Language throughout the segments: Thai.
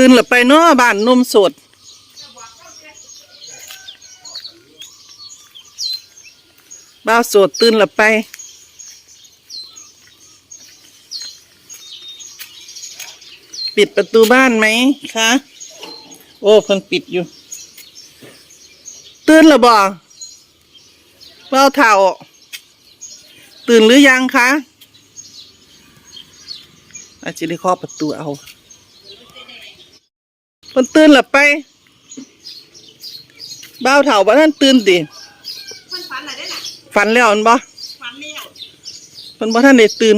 ตื่นหรือไปเนาะบ้านนมสดบ้าวโสดตื่นหรือไป ปิดประตูบ้านไหมคะโอ้เพิ่นปิดอยู่ ตื่นหรือบ่บ้าเท่า ตื่นหรือยังคะอาจจะได้เคาะประตูเอา เพิ่นตื่นหรือไปบ้าวเท่าบ่ท่านตื่นติมันฝันอะไรได้น่ะฝันแล้วอันบ่ฝันแล้วเพิ่นบ่ท่านได้ตื่น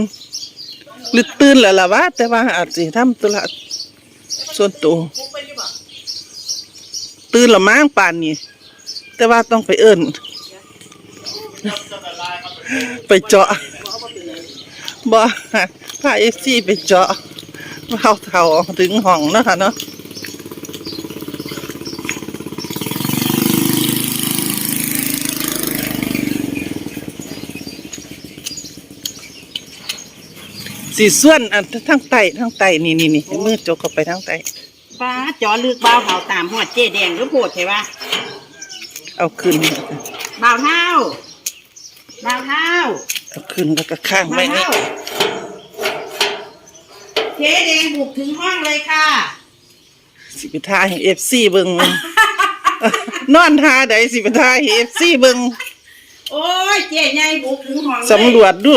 หรือตื่นแล้วล่ะวะแต่ว่าอาจสิทำธุระส่วนตัวปุ๊บไปอยู่บ่ตื่นและมั้งป่านนี้แต่ว่าต้องไปเอิ้นไปเจาะบ่พาเอฟซีไปเจาะเอาเท่าถึงห้องเนาะค่ะเนาะ สีส่วนอันทั้งไตทั้งไตนี่นี่นี่มือจกเข้าไปทั้งไตป้าจอลึกบ่าวเผาตามหอดเจ๊แดงหรือโพดใช่ปะเอาขึ้นบ่าวเท้าบ่าวเท้าเอาขึ้นแล้วก็ข้างบ่าไว้วนี่เท้าเจ๊แดงบุกถึงห้องเลยค่ะ สิไปทายเอฟซีเบิง นอนทาใดสิไปทายเอฟซีเบิงโอ้ยเจ๊ใหญ่บุกถึงห้องเลยสำรวจดู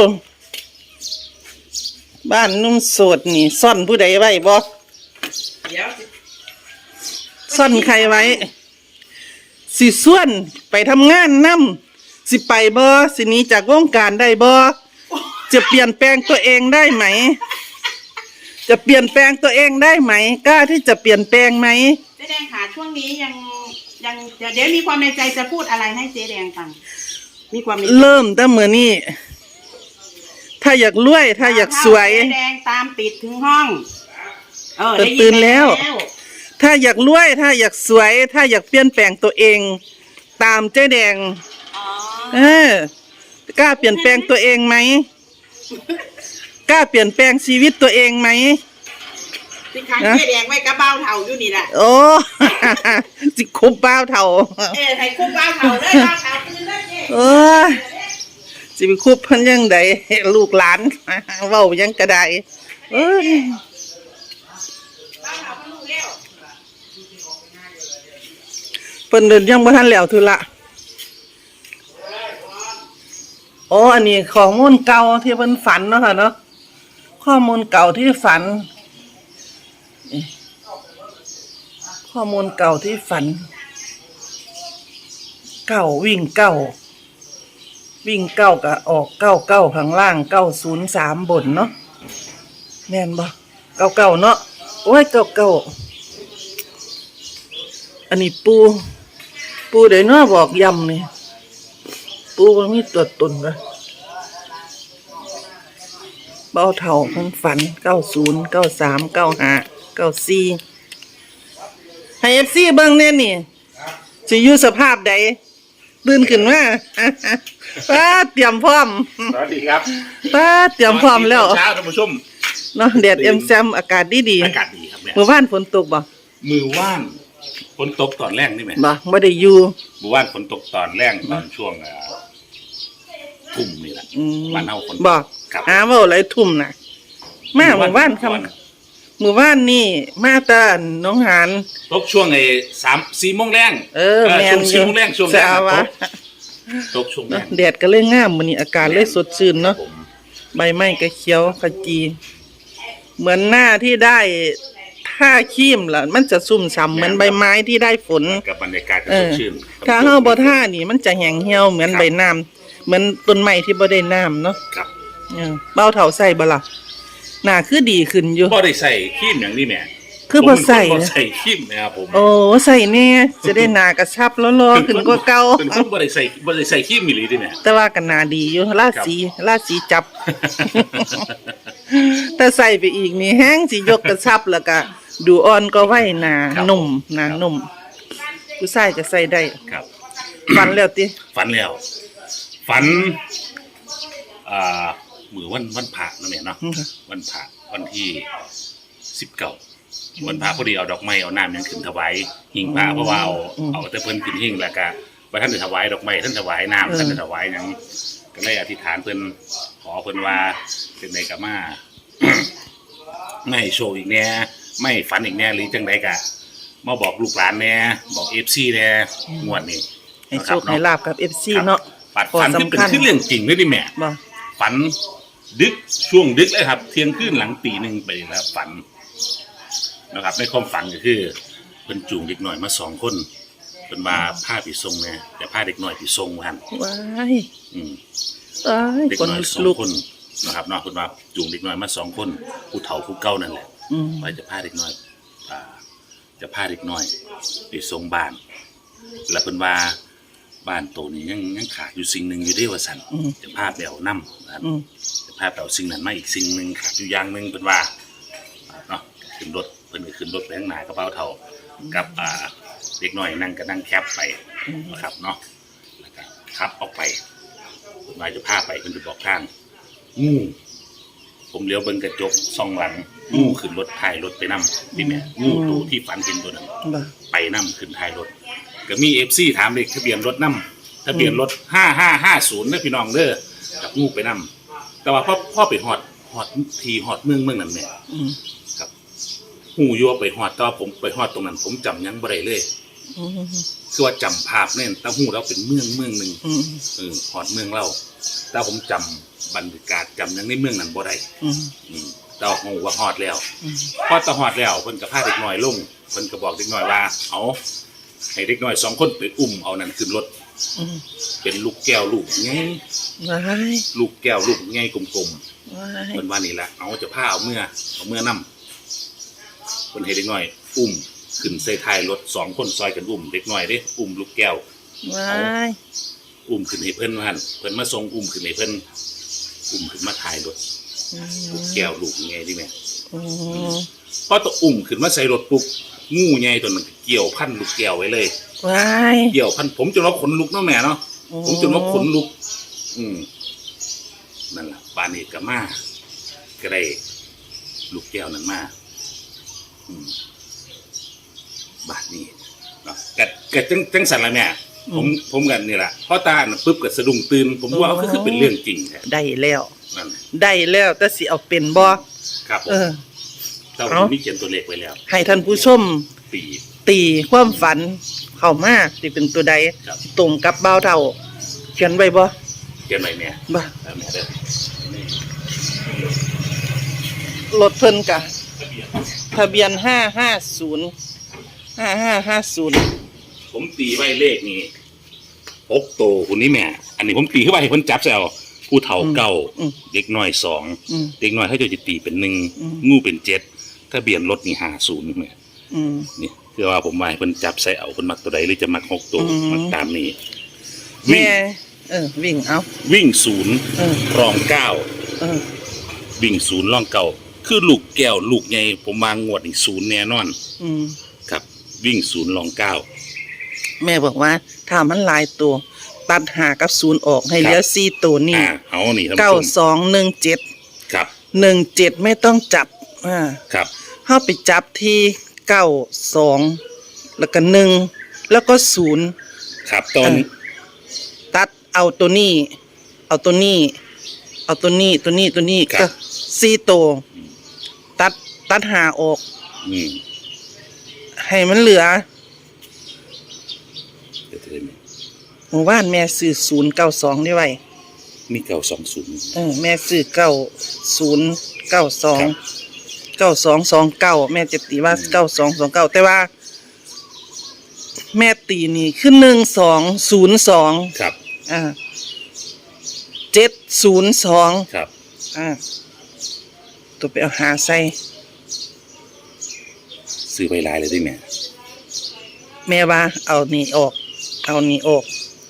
บ้านนุ่มโสดนี่ซ่อนผู้ใดไว้บ่เดี๋ยวสิซ่อนใครไว้ สิส่วนไปทำงานนํสิไปบ่สิหนี้จากวงการได้บ่จะเปลี่ยนแปลงตัวเองได้ไหม จะเปลี่ยนแปลงตัวเองได้ไหมกล้าที่จะเปลี่ยนแปลงไหม เจ๊แดงค่ะช่วงนี้ยังยังเดี๋ยวเดี๋ยวมีความในใจจะพูดอะไรให้เจ๊แดงฟังมีความในใจ เริ่มแต่เมื่อนี้ ถ้าอยากรวย ถ้าอยากสวยเจ๊แดงตามติดถึงห้อง เออได้ยิตื่นแล้วแล้ว ถ้าอยากรวย ถ้าอยากสวย ถ้าอยากเปลี่ยนแปลงตัวเอง ตามเจ๊แดง อ๋อ เออกล้าเปลี่ยนแปลงตัวเองไหมกล้าเปลี่ยนแปลงชีวิตตัวเองไหม สิค้างนะเจ๊แดงไว้กระเบ้าเท่าอยู่นี่แหละโอ้ สิคุบบ้าวเท่า เอ้ให้คุ้มเบ้าเท่าเลยเบ้าเท่าตื่นเลยเจ๊เออ สิไปคุบเพันยังไดลูกหลานเว้ายังกระไดเอ้ยเบ้าเท่าเพิ่นรู้แล้วเพิ่นเดินยังบ่ทันแล้วทุละโอ้อันนี้ข้อมูลเก่าที่เพิ่นฝันเนาะค่ะเนาะข้อมูลเก่าที่ฝันข้อมูลเก่าที่ฝัน เก้าวิ่งเก้า วิ่งเก้าก็ออกเก้าเก้าข้างล่างเก้าศูนย์สามบนเนาะแม่นบ่เก้าเก้าเนาะโอ้ยเก้าเก้าอันนี้ปู ปูเดี๋ยวเนาะบอกยำนี่ปูมันมีตัวตนนะเบ้าเท่าเพิ่นฝันเก้าศูนย์เก้าสามเก้าห้าเก้าสี่ให้เอฟซีเบิ่งแน่นี่จะอยู่สภาพใดตื่นขึ้นมา ป้าเตรียมพร้อมสวัสดีครับป้าเตรียมพร้อมแล้วเช้าท่านผู้ชมเนาะแดดเอ็มแซมอากาศดีดีอากาศดีครับเนี่ยเมื่อวานฝนตกบ่มือว่านฝนตกตอนแรกนี่ไหมบ่ไม่ได้อยู่มือว่านฝนตกตอนแรกตอนช่วงเอ่อทุ่มนี่แหละอืมบ้านเฮาฝนตกบ่ครับหาเว่าอะไรทุ่มน่ะมาเมื่อวานคำมือว่านนี่มาตาน้องหานตกช่วงไอ้สามสี่โมงแรงเออแมช่วนงสี่โมงแรงช่วงแรจะกเอาวะ ตกช่วงแรเนาะงแดดก็เลยงามมื้อนี้อากาศเลยสดชื่นเนาะ ผมใบไม้ก็เขียวขจี เหมือนหน้าที่ได้ท่าขี้มล่ะ มันจะซุ่มฉ่ำเหมือนใบไม้ที่ได้ฝน กับบรรยากาศก็เอสอดชื่นถ้าเฮาบ่ท่านี่มันจะแห้งเหี่ยวเหมือนใบน้ำเหมือนต้นไม้ที่บ่ได้น้ำเนาะครับเออเบ้าเฒ่าใส่บ่ล่ะหน้าคือดีขึ้นอยู่บ่ได้ใส่ครีมอย่างนี้แหม่ คือบ่ใส่ผมเป็นคนบ่นะ ใส่ครีมนะครับผมโอ้ใส่แน่จะได้หน้ากระชับล้อๆขึ้นกว่าเก่า เป็นคนบ่ได้ใส่บ่ได้ใส่ครีมอีหลีดิแหม่ แต่ว่ากันนาดีอยู่ราศีราศีจับ แต่ใส่ไปอีกนี่แห้งสิยกกระชับแล้วก็ดูอ่อนก็ไหวหนาครับนุ่มหนานุ่มผู้ชายก็ใส่ได้ ครับ ฟันแล้วติฝันแล้ว ฝันอ่ามือวันวันผ่านะแม่เนาะอืมค่ะวันผ่าวันที่สิบเก้า วันพระพอดีเอาดอกไม้เอาน้ำยังขึ้นถวายหิ้งพระเพราะว่าเอาเอาแต่เพิ่นขึ้นหิ้งแล้วก็ว่าท่านจะถวายดอกไม้ท่านถวายน้ำท่านจะถวายหยังก็เลยอธิษฐานเพิ่นขอเพิ่นว่าเป็นไดก็มา ไม่ให้โชว์อีกแน่ไม่ให้ฝันอีกแน่หรือจังไดกะมาบอกลูกหลานแน่บอกเอฟซีแน่งวดนี้ให้โชคให้ลาบกับ FC เนาะปัดข้อฝันที่เป็นสำคัญขึ้นเรื่องจริงเลยดิแม่บ่ฝันดึกช่วงดึกเลยครับ เที่ยงคืนหลังตีหนึ่งไปแล้วฝัน นะครับในความฝันก็คือเป็นจูงเด็กหน่อยมาสองคนเป็นมาผ้าผีทรงเนี่ยแต่ผ้าเด็กหน่อยผีทรงวันว้ายอืมว้ายเด็กคนหน่อยสองลุกคนนะครับเนาะเป็นมาจูงเด็กหน่อยมาสองคนผู้เฒ่าผู้เก่านั่นแหละอืมว่าจะพาเด็กน้อยอ่าจะพาเด็กน้อยไปส่งบ้าน แล้วเพิ่นว่าบ้านโตนี้ยังยังขาดอยู่สิ่งหนึ่งอยู่เด้ว่าสันอืมจะพาไปเอาน้ำนะครับอืมจะพาไปเอาสิ่งนั้นมาอีกสิ่งหนึ่งขาดอยู่อย่างหนึ่งเพิ่นว่าเนาะขึ้นรถเพิ่นก็ขึ้นรถไปข้างหน้ากระเป๋าเท่ากับอ่าเด็กน้อยนั่งก็นั่งแคปไปนะครับเนาะแล้วก็ขับออกไปเพิ่นว่าจะพาไปเพิ่นจะบอกทางงูผมเลี้ยวเบิ่งกระจกส่องหลังงูขึ้นรถท้ายรถไปนํนี่แม่งูตัวที่ฝันเห็นตัวนั้นบ่ไปนำขึ้นท้ายรถ ก็มีเอฟซีถามเลขทะเบียนรถนำทะเบียนรถห้าห้าห้าศูนย์นะพี่น้องเด้อกับงูไปนำแต่ว่าพ่อพ่อไปหอดหอดทีหอดเมืองเมืองนั้นเนี่ยอืมครับ หูอยัวาไปหอดแตว่าผมไปหอดตรงนั้น ผมจำหยังบ่ได้เลยอืมคือว่าจำภาพเนี่ยแตาหูเราเป็นเมืองเมืองหนึ่งอืมเออหอดเมืองเราแต่ผมจำบรรยากาศจำหยังในเมืองนั้นบ่ได้อืมอืมแต่ว่าหูว่าหอดแล้ว อืมพอตะหอดแล้วเพิ่นก็พาเด็กน้อยลงเพิ่นก็บอกเด็กน้อยว่า เอาให้เด็กน้อยสองคนไปอุ้มเอานั่นขึ้นรถอืมเป็นลูกแก้วลูกไงว้ายลูกแก้วลูกไงกลมว้าๆยเพิ่นว่านี่แหละเอาจะพาเอาเมื่อเอาเมื่อนํ เพิ่นให้เด็กน้อย อุ้มขึ้นใส่ท้ายรถสองคนซอยกันอุ้มเด็กน้อยเด้อุ้มลูกแก้ว ว้ายอุ้มขึ้นให้เพิ่นว่าหั่นเพิ่นมาส่งอุ้มขึ้นให้เพิ่นอุ้มขึ้นมาท้ายรถอืลูกมแก้วลูกไงดิแม่อืมพอตะอุ้มขึ้นมาใส่รถปุ๊บงูใหญ่ตัวนั้นเกี่ยวพันลูกแก้วไว้เลย ว้ายเกี่ยวพันผมจนว่าขนลุกเนาะแม่เนาะผมจนว่าขนลุก อืมนั่นแหละปานนี้ก็มาก็ได้ลูกแก้วนั้นมาอืม บาทนี้เนาะกะกะจังจังสันละแม่ผมผมกันนี่แหละพอตาน่ะปุ๊บก็สะดุ้งตื่นผมว่าก็คือเป็นเรื่องจริงแท้ได้แล้ว นั่นน่ะได้แล้วแต่สิเอาเป็นบ่ครับผมเออเจ้าผเอ้ามมีเขียนตัวเลขไว้แล้วให้ท่านผู้ชมปีตีความฝัน เข้ามาสิเป็นตัวใดครับตรงกับเบ้าเท่าเขียนไว้บ่เขียนไว้แม่บ่แล้วแม่เด้อนี่รถเพิ่นกะ ทะเบียนทะเบียนห้าห้าศูนย์ห้าห้าห้าศูนย์ผมตีไว้เลขนี่หกโตคนนี้แม่ อันนี้ผมตีขึ้นไปให้คนจับแซวผู้เฒ่าเก้าเด็กน้อยสองอืมเด็กน้อยเขาจะตีเป็นหนึ่งอืมงูเป็นเจ็ดทะเบียนรถนี่ห้าศูนย์แม่อืมนี่คือว่าผมว่าให้เพิ่นจับใส่เอาเพิ่นมักตัวใดหรือจะมักหกตัวอืมมักตามนี้วิ่แม่งเออวิ่งเอาวิ่งศูนย์เออรองเก้าเออวิ่งศูนย์รองเก้า คือลูกแก้วลูกใหญ่ผมวางงวดอีกศูนย์แน่นอน อืม ครับ วิ่งศูนย์รองเก้า แม่บอกว่าถ้ามันหลายตัว ตัดหากับศูนย์ออกให้ครับเหลือสี่ตัวนี่อ่าเอานี่ท่านเก้าผู้ชมสองหนึ่งเจ็ดครับหนึ่งเจ็ดไม่ต้องจับอ่าครับ เข้าไปจับที่เก้าสองแล้วก็หนึ่งแล้วก็ศูนย์ ครับตอนเออตัดเอาตัวนี้ เอาตัวนี้ เอาตัวนี้ตัวนี้ตัวนี้ก็สี่ตัว ตัดตัดหาออก อืมให้มันเหลือเดี๋ยวจะได้ไหมหมู่บ้านแม่ซื้อศูนย์เก้าสองได้ไว้มีเก้าสองศูนย์ เออแม่ซื้อเก้าศูนย์เก้าสองครับ เก้าสองสองเก้าแม่จะตีว่าเก้าสองสองเก้าแต่ว่า แม่ตีนี่คือหนึ่งสองศูนย์สองครับ อ่าเจ็ดศูนย์สองครับ อ่าตัวไปเอาหาใส่ ซื้อไปหลายเลยได้ไหมแม่ว่า เอานี่ออก เอานี่ออก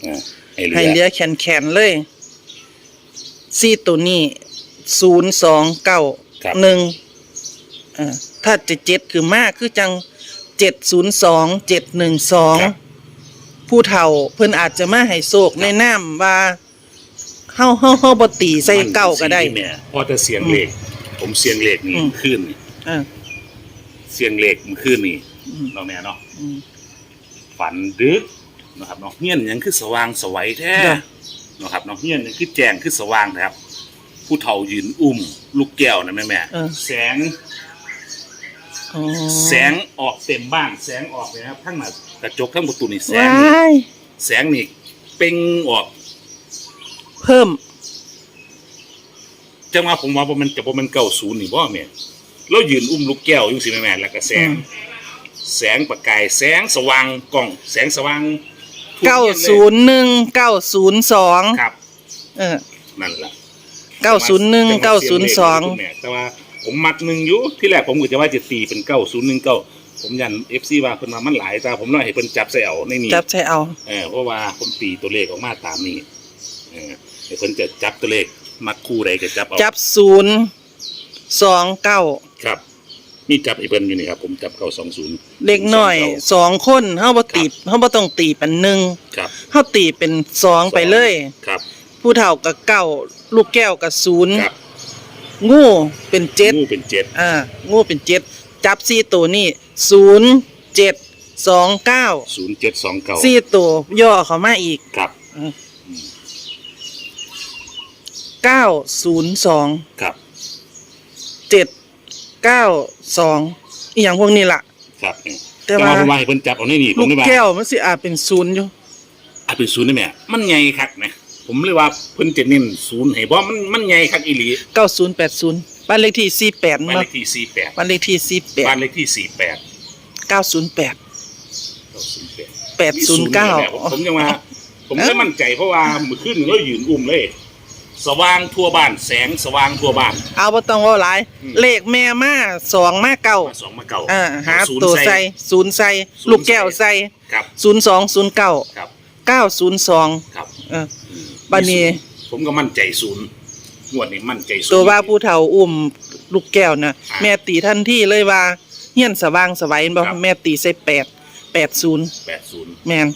อ่าให้เหลืให้เหลืออแขนแขนๆเลยซี่ตัวนี้ศูนย์สองเก้าครับหนึ่งอ่าถ้าจะเจ็ดคือมากคือจังเจ็ดศูนย์สองเจ็ดหนึ่งสองครับ ผู้เฒ่าเพิ่นอาจจะมาให้โศกในน้ำว่าเฮาเฮาเฮาบ่ตีใส่เก้าก็ได้ มันสีแม่พอจะเสียงเลขผมเสียงเลขนี่อืมขึ้นนี่อ่า เสียงเหล็กเมื่อคืนนี่อืมเนาะแม่เนาะอืม ฝันดึกนะครับเนาะเฮียนหยังคือสว่างสวัยแท้จ้ะนะครับเนาะเฮียนหยังคือแจ้งคือสว่างนะครับ ผู้เฒ่ายืนอุ้ม ลูกแก้วนะแม่แม่เออแสงอ๋อแสงออกเต็มบ้าน แสงออกเลยนะครับทั้งหน้ากระจกทั้งประตูนี่แสงว้านี่ยแสงนี่เป่งออก เพิ่มจังว่าผมว่าบ่มันจะบ่มันเก้าศูนย์นี่บ่แม่ เรายืนอุ้มลูกแก้วอยู่สิแม่แม่แล้วก็แสงอืมแสงประกายแสงสว่างกล้อง แสงสว่างทั่วเก้าฮียลศูนย์หนึ่งเก้าศูนย์สองครับ เออนั่นแหละเก้าศูนย์หนึ่งเก้าศูนย์สองแต่ว่าผมมักหนึ่งอยู่ที่แรกผมก็จะว่าจะตีเป็นเก้าศูนย์หนึ่งเก้าผมยันเอฟซีว่าเพิ่นมามันหลายแต่ผมน้อยให้เพิ่นจับใส่เอาในนี้จับใช้เอาเออเพราะว่าผมตีตัวเลขออกมาตามนี้เออให้เพิ่นจะจับตัวเลขมักคู่ใดก็จับเอาจับศูนย์สองเก้า ครับมีจับให้เพิ่นอยู่นี่ครับผมจับเก้าสองศูนย์เล็กน้อยสองคนเฮาบ่ตีเฮาบ่ต้องตีเป็นหนึ่งครับเฮาตีเป็นสองไปเลย ครับ ผู้เฒ่ากับเก้าลูกแก้วกับศูนย์ครับงูเป็นเจ็ดงูเป็นเจ็ดอ่างูเป็นเจ็ดจับสี่ตัวนี่ศูนย์เจ็ดสองเก้าศูนย์เจ็ดสองเก้าสี่ตัวย่อเข้ามาอีกครับเก้าศูนย์สองครับเจ็ด เก้าสองอีหยังพวกนี้ล่ะ ครับนี่แต่ว่าผมว่าให้เพิ่นจับเอาในนี้ผลูมกได้ว่าแก้วมันสิอาจเป็นศูนย์อยู่ อาจเป็นศูนย์ได้ไหมมันใหญ่คักนะผมเลยว่าเพิ่นจะเน้นศูนย์ให้บ่มันมันใหญ่คักอีหลีเก้าศูนย์แปดศูนย์บ้านเลขที่สี่แปดบ้านมาเลขที่สี่แปดบ้านเลขที่สี่แปดบ้านเลขที่สี่แปดเก้าศูนย์แปดเก้าศูนย์แปดแปดศูนย์เก้า ผมยังว่า ผมไม่มั่นใจเพราะว่าเมื่อคืนเรายืนอุ้มเลย สว่างทั่วบ้าน แสงสว่างทั่วบ้าน เอาบ่ต้องว่าหลาย อืม เลขแม่มาสองมาเก้ามาสองมาเก่าอ่าหาศูนย์ตัวใส่ศูนย์ใส่ศูนย์ลูกแก้วใส่ครับศูนย์สองศูนย์เก้าครับเก้าศูนย์สองครับเออ บัดนี้ ผมก็มั่นใจศูนย์งวดนี้มั่นใจศูนย์ ตัวว่าผู้เฒ่าอุ้มลูกแก้วน่ะอ่าแม่ตีทันทีเลยว่าเฮียนสว่างสวัยบ่ครับ แม่ตีใส่แปดแปดศูนย์แปดศูนย์แม่น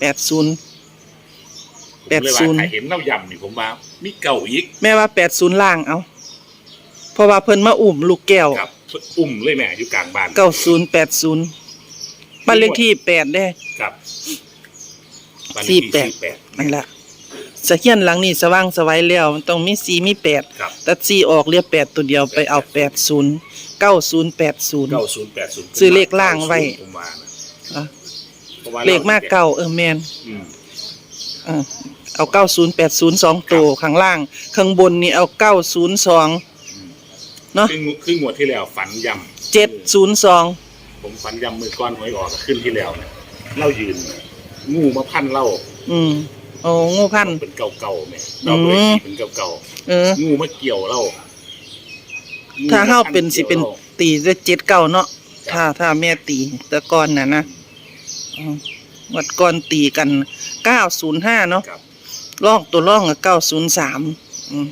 แปดศูนย์ ผมเลยว่า80ถ้าเห็นเราย่ำนี่ผมว่ามีเก่าอีกแม่ว่าแปดศูนย์ล่างเอาเพราะว่าเพิ่นมาอุ้มลูกแก้วครับอุ้มเลยแม่อยู่กลางบ้านเก้าศูนย์แปดศูนย์บ้านเลขที่แปดเด้ ครับบ้านเลขสี่ที่แปด สี่แปดนั่นละสะเฮียนหลังนี้สว่างสวัยแล้วมันต้องมีสี่มีแปดครับแต่สี่ออกเรียกแปดตัวเดียวไปเอาแปดศูนย์เก้าศูนย์แปดศูนย์ เก้าศูนย์แปดศูนย์ซื้อเลขล่างไว้ ผมว่านะอะพราะว่าเลขมากเก้าเออแมนอืม อะเอาเก้าศูนย์แปดศูนย์สองตัวข้างล่าง ข้างบนนี่เอาเก้าศูนย์สอง เนาะครึ่งครึ่งงวดที่แล้วฝันย่เจ็ดศูนย์สองำผมฝันย่ำมือก้อนหวยออกขึ้นที่แล้วเนี่ยเล่ายืน งูมาพันเล่าอืมโอ้งูพัน เป็นเก่าเก่าๆแม่เราก็เลยอืมตีเป็นเก่าเก่าเออ ๆงูมาเกี่ยวเล่างูถ้าเฮาเป็นมพัสิเป็นกี่ยวราตีได้เจ็ดเก้าเนาะถ้าถ้าแม่ตีแต่ก่อนน่ะนะอืม วัดก่อนตีกันเก้าศูนย์ห้าเนาะครับ ล่องตัวล่องกับเก้าศูนย์สามอืม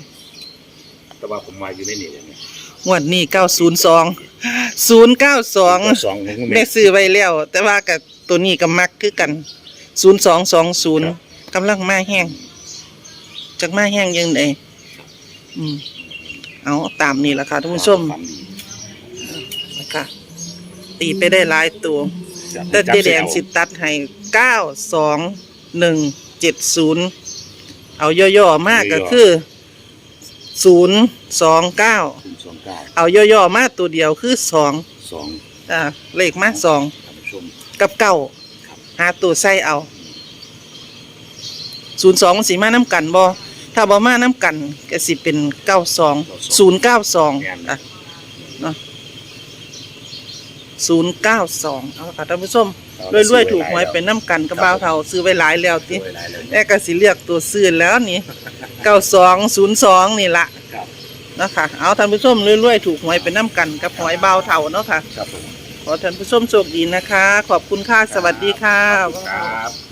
แต่ว่าผมมาอยู่ในนี่เลยเนี่ยงวดนี้เก้าศูนย์สองศูนย์เก้าสองสองของคุณแม่แม่ซื้อไว้แล้ว แต่ว่ากับตัวนี้ก็มักคือกันศูนย์สองสองศูนย์ครับกำลังมาแห้งจากมาแห้งยังไงอืมเอาตามนี้แหละค่ะท่านผู้ชมฝันดีนะคะตีไปได้หลายตัวจับแต่จับเจแดงเอาสิตัดให้เก้าสองหนึ่งเจ็ดศูนย์เอาย่อๆมากก็คือศูนย์สองเก้าศูนย์สองเก้าเอาย่อๆมาตัวเดียวคือสองสองอ่าเลขมาสองท่านผู้ชมกับเก้าหาตัวใส่เอาศูนย์สองมันสีมาน้ำกันบ่ถ้าบ่มาน้ำกันก็สิเป็นเก้าสองศูนย์เก้าสองอะเนาะ ศูนย์เก้าสองเอาละค่ะท่านผู้ชมรวยๆถูกหวยเป็นน้ำกันกับบ่าวเท่าซื้อไว้หลายแล้วติรวยหลายเลยแม่ก็สิเลือกตัวซื้อแล้วนี่เก้าสองศูนย์สองนี่ละครับเนาะค่ะเอาท่านผู้ชมรวยๆถูกหวยเป็นน้ำกันกับหวยบ่าวเท่าเนาะค่ะ ครับผมขอท่านผู้ชมโชคดีนะคะ ขอบคุณค่ะ สวัสดีค่ะครับ